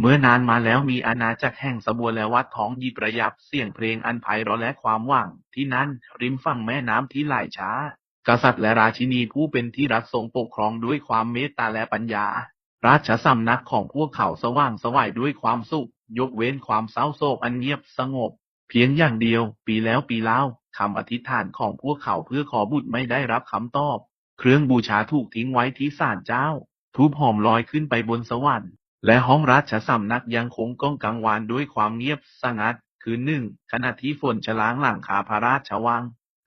เมื่อนานมาแล้วมีอาณาจักรแห่งสบัวและวัดท้องยิบระยับเสียงเพลงอันไพเราะและความหวังที่นั่นริมฝั่งแม่น้ำที่ไหลช้า กษัตริย์และราชินีผู้เป็นที่รักทรงปกครองด้วยความเมตตาและปัญญา ราชสำนักของพวกเขาสว่างสวัยด้วยความสุข ยกเว้นความเศร้าโศกอันเงียบสงบ เพียงอย่างเดียว ปีแล้วปีเล่าคำอธิษฐานของพวกเขาเพื่อขอบุตรไม่ได้รับคำตอบ เครื่องบูชาถูกทิ้งไว้ที่ศาลเจ้า ทูบหอมลอยขึ้นไปบนสวรรค์ และห้องราชสำนักยังคงก้องกังวานด้วยความเงียบสงัด คืนหนึ่งขณะที่ฝนฉลางหลังคาพระราชวัง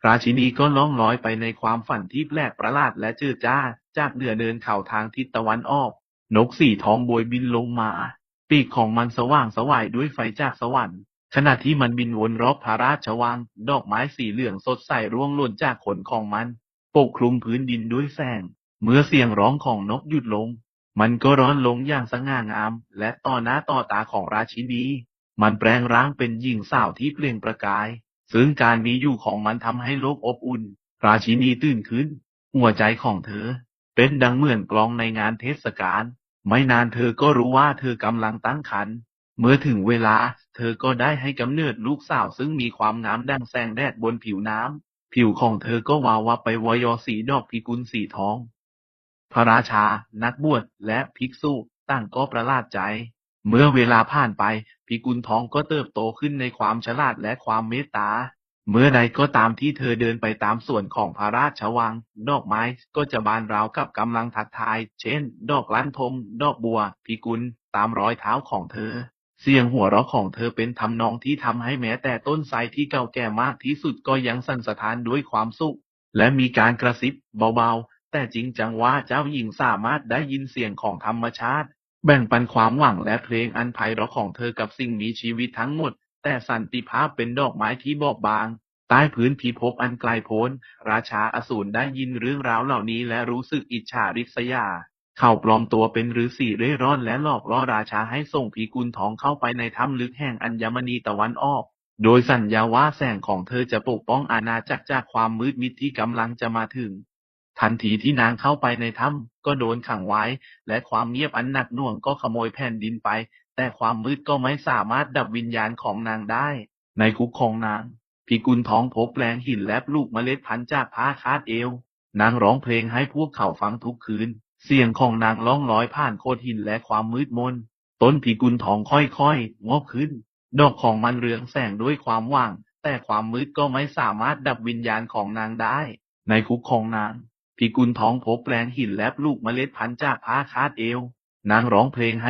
ราชินีก็ล่องลอยไปในความฝันที่แปลกประหลาดและเจืดจ้า จากเดือเดินเข่าทางทิศตะวันออก นกสีทองโบยบินลงมา ปีกของมันสว่างสวายด้วยไฟจากสวรรค์ขณะที่มันบินวนรอบพระราชวัง ดอกไม้สีเหลืองสดใสร่วงหล่นจากขนของมัน ปกคลุมพื้นดินด้วยแสง เมื่อเสียงร้องของนกหยุดลง มันก็ร้อนลงอย่างสง่างาม และต่อหน้าต่อตาของราชินี มันแปลงร่างเป็นหญิงสาวที่เปล่งประกาย ซึ่งการมีอยู่ของมันทำให้โลกอบอุ่น ราชินีตื่นขึ้น หัวใจของเธอ เป็นดังเหมือนกลองในงานเทศกาล ไม่นานเธอก็รู้ว่าเธอกำลังตั้งครรภ์ เมื่อถึงเวลา เธอก็ได้ให้กำเนิดลูกสาวซึ่งมีความงามดังแสงแดดบนผิวน้ำ ผิวของเธอก็วาววับไปวอยอสีดอกพิกุลสีทอง พระราชา นักบวช และภิกษุต่างก็ประหลาดใจ เมื่อเวลาผ่านไปพิกุลทองก็เติบโตขึ้นในความฉลาดและความเมตตา เมื่อใดก็ตามที่เธอเดินไปตามส่วนของพระราชวัง ดอกไม้ก็จะบานราวกับกำลังทักทาย เช่น ดอกลั่นทม ดอกบัว พิกุลตามรอยเท้าของเธอ เสียงหัวเราะของเธอเป็นทำนองที่ทำให้แม้แต่ต้นไทรที่เก่าแก่มากที่สุดก็ยังสั่นสะท้านด้วยความสุข และมีการกระซิบเบาๆ แต่จริงจังว่าเจ้าหญิงสามารถได้ยินเสียงของธรรมชาติ แบ่งปันความหวังและเพลงอันไพเราะของเธอกับสิ่งมีชีวิตทั้งหมด แต่สันติภาพเป็นดอกไม้ที่บอบบาง ใต้พื้นพิภพอันไกลโพ้น ราชาอสูรได้ยินเรื่องราวเหล่านี้และรู้สึกอิจฉาริษยา เขาปลอมตัวเป็นฤาษีเร่ร่อนและหลอกล่อราชาให้ส่งผีกุลทองเข้าไปในถ้ำลึกแห่งอัญมณีตะวันออกโดยสัญญาว่าแสงของเธอจะปกป้องอาณาจักรจากความมืดมิดที่กำลังจะมาถึง ทันทีที่นางเข้าไปในถ้ำก็โดนขังไว้ และความเงียบอันหนักหน่วงก็ขโมยแผ่นดินไป แต่ความมืดก็ไม่สามารถดับวิญญาณของนางได้ ในคุกของนางพิกุลทองพบแปลงหินและลูกเมล็ดพันธุ์จากผ้าคาดเอว นางร้องเพลงให้พวกเขาฟังทุกคืน เสียงของนางล่องลอยผ่านโขดหินและความมืดมน ต้นพิกุลทองค่อยๆงอกขึ้น ดอกของมันเรืองแสงด้วยความว่าง แต่ความมืดก็ไม่สามารถดับวิญญาณของนางได้ ในคุกของนาง พิกุลทองพบแปลงหินและลูกเมล็ดพันธุ์จากผ้าคาดเอว นางร้องเพลงให้